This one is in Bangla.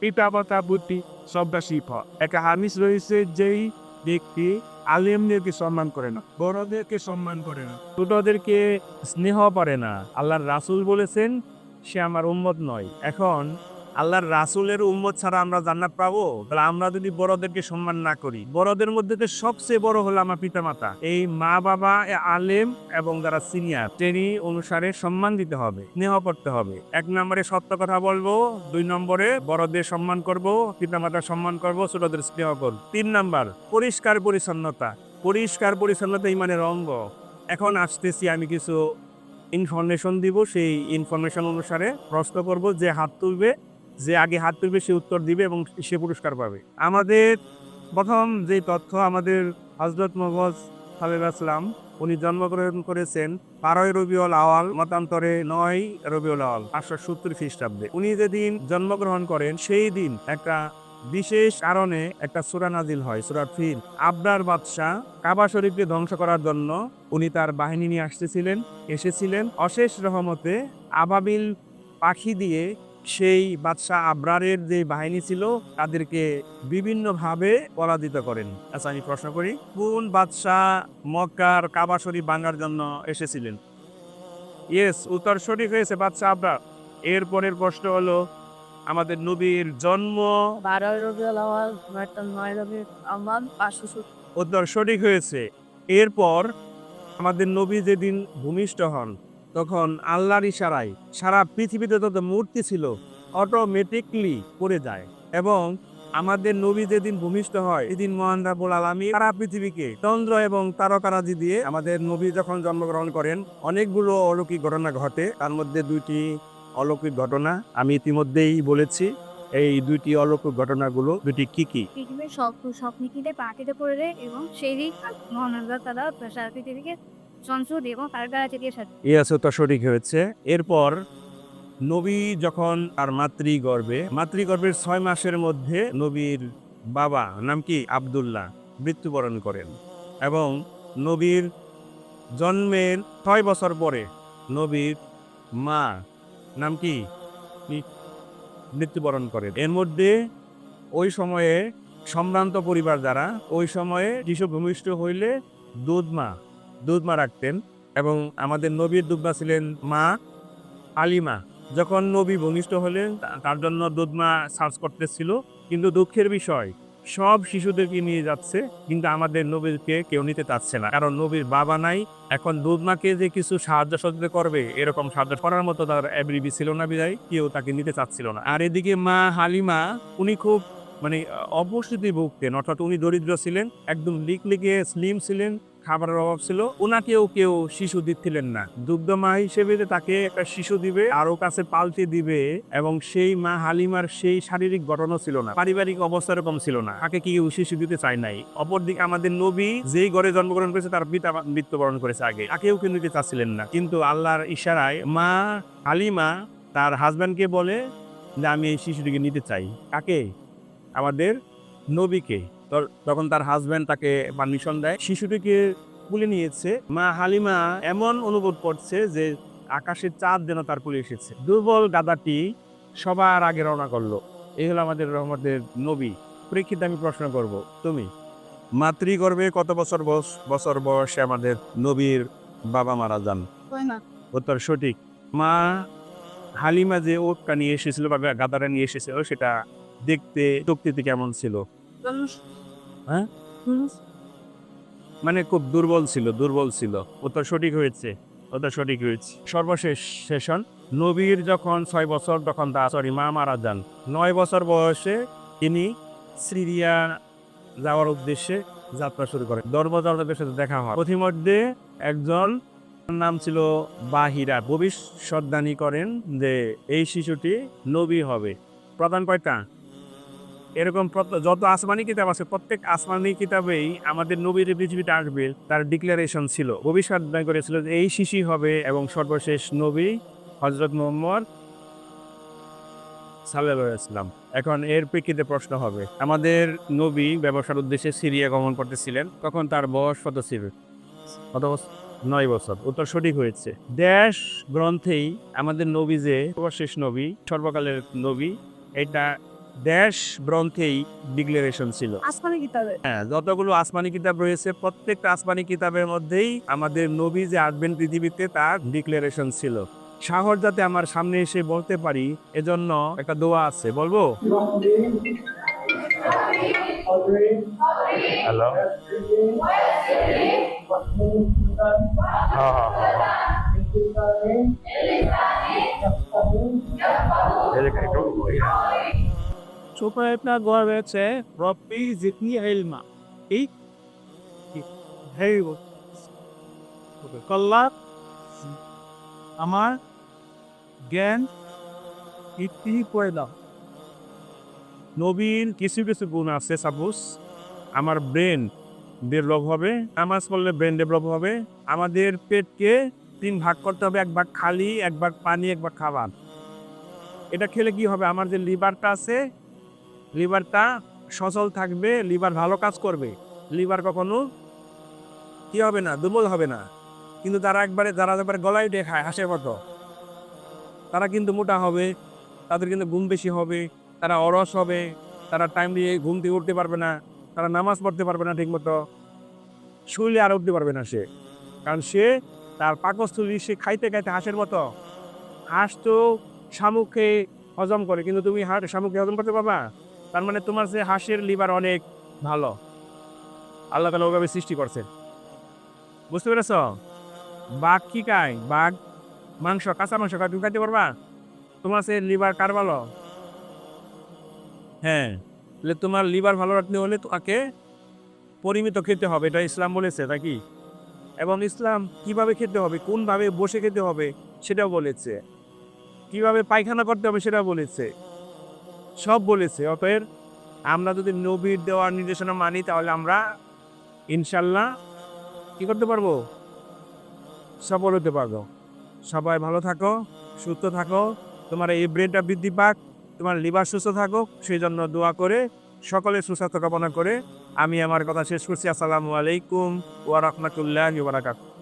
পিতা মাতা বুদ্ধি সবটা শিপ একটা হানিস রয়েছে যেই ব্যক্তি আলিমদেরকে সম্মান করে না, বড়দেরকে সম্মান করে না, ছোটদেরকে স্নেহ করে না। আল্লাহর রাসুল বলেছেন, সে আমার উন্মত নয়। এখন আল্লাহর রাসূলের উম্মত ছাড়া আমরা জান্নাত পাবো? তাহলে আমরা যদি বড়দেরকে সম্মান না করি, বড়দের মধ্যে তো সবচেয়ে বড় হলো আমার পিতামাতা। এই মা বাবা আলেম এবং যারা সিনিয়র শ্রেণি অনুসারে সম্মান দিতে হবে, স্নেহ করতে হবে। এক নম্বরে সত্য কথা বলব, দুই নম্বরে বড়দের সম্মান করব, পিতামাতার সম্মান করব, ছোটদের স্নেহ করব। তিন নাম্বার, পরিষ্কার পরিচ্ছন্নতা। পরিষ্কার পরিচ্ছন্নতা ইমানের অঙ্গ। এখন আসতেছি আমি কিছু ইনফরমেশন দিব, সেই ইনফরমেশন অনুসারে প্রশ্ন করব, যে হাত তুলবে যে আগে হাত তুলবে, সে উত্তর দিবে এবং সে পুরস্কার পাবে। আমাদের প্রথম যে তথ্য আমাদের হজরত মোহাম্মদ সাল্লাম উনি জন্মগ্রহণ করেছেন বারোই রবিউল আওয়াল, মতান্তরে নয় রবিউল আওয়াল পাঁচশো সত্তর খ্রিস্টাব্দে। উনি যেদিন জন্মগ্রহণ করেন, সেই দিন একটা বিশেষ কারণে একটা সুরা নাজিল হয়, সুরা ফিল আবরার বাদশাহ কাবা শরীফকে ধ্বংস করার জন্য উনি তার বাহিনী নিয়ে আসতেছিলেন, এসেছিলেন। অশেষ রহমতে আবাবিল পাখি দিয়ে সেই বাদশাহ আবরারের যে বাহিনী ছিল তাদেরকে বিভিন্নভাবে পরাজিত করেন। আচ্ছা আমি প্রশ্ন করি কোন বাদশাহ মক্কার কাবা শরীফ ভাঙার জন্য এসেছিলেন? ইয়েস উত্তর সঠিক হয়েছে বাদশাহ আবরার। এরপরের প্রশ্ন হলো আমাদের নবীর জন্ম? উত্তর সঠিক হয়েছে। এরপর আমাদের নবী যেদিন ভূমিষ্ঠ হন তখন আল্লাহর ইশারায় সারা পৃথিবীতে যত মূর্তি ছিল অটোমেটিকলি পড়ে যায় এবং আমাদের নবী যেদিন ভূমিষ্ঠ হয়, এদিন মহান রাবুল আলমী সারা পৃথিবীকে চন্দ্র এবং তারকারাজি দিয়ে আমাদের নবী যখন জন্মগ্রহণ করেন, অনেকগুলো অলৌকিক ঘটনা ঘটে। তার মধ্যে দুইটি অলৌকিক ঘটনা আমি ইতিমধ্যেই বলেছি। এই দুইটি অলৌকিক ঘটনাগুলো দুটি কি কি? পৃথিবীর পাখিতে পড়ে এবং সেই মহানন্দা তারা সারা পৃথিবীকে চঞ্চল এবং তার সাথে এই আছে সঠিক হয়েছে। এরপর নবী যখন তার মাতৃগর্ভে, মাতৃগর্ভের ছয় মাসের মধ্যে নবীর বাবা, নাম কি? আব্দুল্লাহ, মৃত্যুবরণ করেন। এবং নবীর জন্মের ছয় বছর পরে নবীর মা, নাম কি? মৃত্যুবরণ করেন। এর মধ্যে ওই সময়ে সম্ভ্রান্ত পরিবার যারা ওই সময়ে শিশু ভূমিষ্ঠ হইলে দুধ মা দুধ মা রাখতেন এবং আমাদের নবীর দুধমা ছিলেন মা আলিমা। যখন নবী ভূমিষ্ঠ হলেন তার জন্য দুধমা সার্চ করতেছিল। কিন্তু দুঃখের বিষয়, সব শিশুদেরকে নিয়ে যাচ্ছে, কিন্তু আমাদের নবীকে কেউ নিতে চাচ্ছে না। কারণ নবীর বাবা নাই, এখন দুধমাকে যে কিছু সাহায্য সহযোগিতা করবে, এরকম সাহায্য করার মতো তার অ্যাবিলিটি ছিল না বিদায় কেউ তাকে নিতে চাচ্ছিল না। আর এদিকে মা হালিমা, উনি খুব মানে অপুষ্টিতে ভুগতেন অর্থাৎ উনি দরিদ্র ছিলেন, একদম লিকলিকে স্লিম ছিলেন খাবারের অভাব ছিল। ওনাকেও কেউ শিশু দিচ্ছিলেন না। দুগ্ধ মা হিসেবে তাকে একটা শিশু দিবে আরও কাছে পাল্টে দিবে এবং সেই মা হালিমার সেই শারীরিক গঠনও ছিল না, পারিবারিক অবস্থা এরকম ছিল না। তাকে কেউ শিশু দিতে চায় নাই। অপরদিকে আমাদের নবী যেই ঘরে জন্মগ্রহণ করেছে, তার পিতা মৃত্যুবরণ করেছে আগে। তাকেও কেউ নিতে চাচ্ছিলেন না। কিন্তু আল্লাহর ইশারায় মা হালিমা তার হাজব্যান্ডকে বলে যে, আমি এই শিশুটিকে নিতে চাই। কাকে? আমাদের নবীকে। তখন তার হাজব্যান্ড তাকে পারমিশন দেয়। শিশুটিকে তুলে নিয়েছে। মা হালিমা এমন অনুভব করছে যে আকাশের চাঁদ যেন তার কুলে এসেছে। দুর্বল গাদাটি সবার আগে রওনা করল। এই হলো আমাদের রহমতের নবী। পরীক্ষিত আমি প্রশ্ন করব তুমি? মাতৃগর্ভে কত বছর বয়স বছর বয়সে আমাদের নবীর বাবা মারা যান? উত্তর সঠিক। মা হালিমা যে ওটটা নিয়ে এসেছিল বা গাদাটা নিয়ে এসেছিল সেটা দেখতে শক্তিতে কেমন ছিল? হ্যাঁ? মানে খুব দুর্বল ছিল দুর্বল ছিল। উত্তর সঠিক হয়েছে উত্তর সঠিক হয়েছে। সর্বশেষ সেশন নবীর যখন ছয় বছর তখন তা সরি মা মারা যান। নয় বছর বয়সে তিনি সিরিয়া যাওয়ার উদ্দেশ্যে যাত্রা শুরু করেন। দরবাজারদের সাথে দেখা হয়। প্রতিমধ্যে একজন নাম ছিল বাহিরা। ভবিষ্যৎদানী করেন যে এই শিশুটি নবী হবে। প্রধান কয়টা? এরকম যত আসমানি কিতাব আছে, প্রত্যেক আসমানি কিতাবেই আমাদের নবীর পৃথিবীতে আসবে তার ডিক্লারেশন ছিল। ভবিষ্যৎ করেছিল যে এই শিশি হবে এবং সর্বশেষ নবী হজরত মোহাম্মদ সাল্লাহ ইসলাম এখন এর প্রেক্ষিতে প্রশ্ন হবে, আমাদের নবী ব্যবসার উদ্দেশ্যে সিরিয়া গমন করতেছিলেন, তখন তার বয়স কত ছিল? কত নয় বছর। উত্তর সঠিক হয়েছে। দেশ গ্রন্থেই আমাদের নবী যে সর্বশেষ নবী, সর্বকালের নবী, এটা ড্যাশ গ্রন্থেই ডিক্লারেশন ছিল। আসমানি কিতাবে। হ্যাঁ যতগুলো আসমানি কিতাব রয়েছে প্রত্যেকটা আসমানি কিতাবের মধ্যেই আমাদের নবী যে আসবেন পৃথিবীতে তার ডিক্লারেশন ছিল। সাহর যাতে আমার সামনে এসে বলতে পারি এজন্য একটা দোয়া আছে বলব? হ্যালো। হ্যাঁ হ্যাঁ আমার জ্ঞান ইতি করে দাও। নবীর কিছু কিছু গুণ আছে, সাপোজ। আমার ব্রেন ডেভেলপ হবে নামাজ পড়লে ব্রেন ডেভেলপ হবে। আমাদের পেটকে তিন ভাগ করতে হবে, এক ভাগ খালি, এক ভাগ পানি, এক ভাগ খাবার। এটা খেলে কি হবে? আমার যে লিভারটা আছে লিভারটা সচল থাকবে, লিভার ভালো কাজ করবে। লিভার কখনো কি হবে না, দুর্বল হবে না। কিন্তু তারা একবারে, যারা একবারে গলায় উঠে খায় হাঁসের মতো তারা কিন্তু মোটা হবে, তাদের কিন্তু ঘুম বেশি হবে, তারা অরস হবে, তারা টাইম দিয়ে ঘুম থেকে উঠতে পারবে না, তারা নামাজ পড়তে পারবে না ঠিকমতো শুইলে আর উঠতে পারবে না সে। কারণ সে তার পাকস্থলী সে খাইতে খাইতে হাঁসের মতো। হাঁস তো শামুককে হজম করে, কিন্তু তুমি হাঁস, শামুককে হজম করতে পারবা? তার মানে তোমার যে হাঁসের লিভার অনেক ভালো, আল্লাহ তালা ওভাবে সৃষ্টি করছে। বুঝতে পেরেছ? বাঘ কি খায়? বাঘ মাংস, কাঁচা মাংস খায়। তুমি খাইতে পারবা? তোমার সে লিভার কার ভালো? হ্যাঁ তাহলে তোমার লিভার ভালো রাখতে হলে তোমাকে পরিমিত খেতে হবে, এটা ইসলাম বলেছে নাকি এবং ইসলাম কীভাবে খেতে হবে, কোনভাবে বসে খেতে হবে, সেটাও বলেছে। কীভাবে পায়খানা করতে হবে, সেটাও বলেছে। সব বলেছে, অতএব আমরা যদি নবীর দেওয়ার নির্দেশনা মানি, তাহলে আমরা ইনশাল্লাহ কি করতে পারব? সফল হতে পারব। সবাই ভালো থাকো, সুস্থ থাকো, তোমার এই ব্রেনটা বৃদ্ধি পাক, তোমার লিভার সুস্থ থাকুক সেই জন্য দোয়া করে সকলে সুস্বাস্থ্য কামনা করে আমি আমার কথা শেষ করছি। আসসালামু আলাইকুম ওয়া রাহমাতুল্লাহি ওয়া বারাকাতুহু।